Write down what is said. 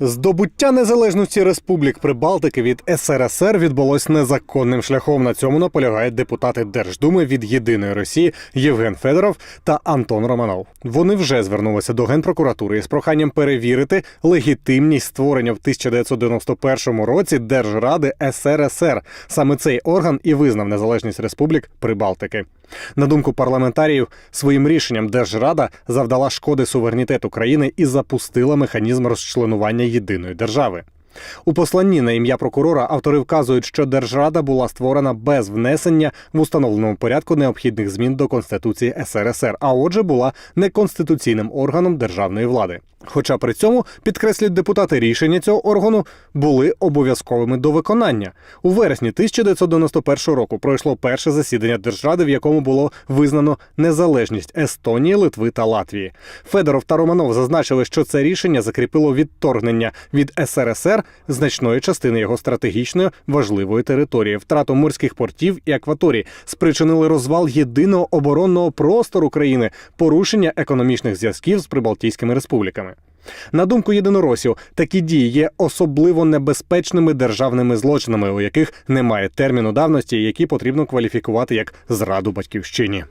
Здобуття незалежності республік Прибалтики від СРСР відбулось незаконним шляхом. На цьому наполягають депутати Держдуми від Єдиної Росії Євген Федоров та Антон Романов. Вони вже звернулися до генпрокуратури із проханням перевірити легітимність створення в 1991 році Держради СРСР. Саме цей орган і визнав незалежність республік Прибалтики. На думку парламентаріїв, своїм рішенням Держрада завдала шкоди суверенітету країни і запустила механізм розчленування єдиної держави. У посланні на ім'я прокурора автори вказують, що Держрада була створена без внесення в установленому порядку необхідних змін до Конституції СРСР, а отже, була неконституційним органом державної влади. Хоча при цьому підкреслюють депутати, рішення цього органу були обов'язковими до виконання. У вересні 1991 року пройшло перше засідання Держради, в якому було визнано незалежність Естонії, Литви та Латвії. Федоров та Романов зазначили, що це рішення закріпило відторгнення від СРСР значної частини його стратегічної важливої території, втрату морських портів і акваторій, спричинили розвал єдиного оборонного простору країни, порушення економічних зв'язків з прибалтійськими республіками. На думку єдиноросів, такі дії є особливо небезпечними державними злочинами, у яких немає терміну давності, які потрібно кваліфікувати як зраду батьківщині.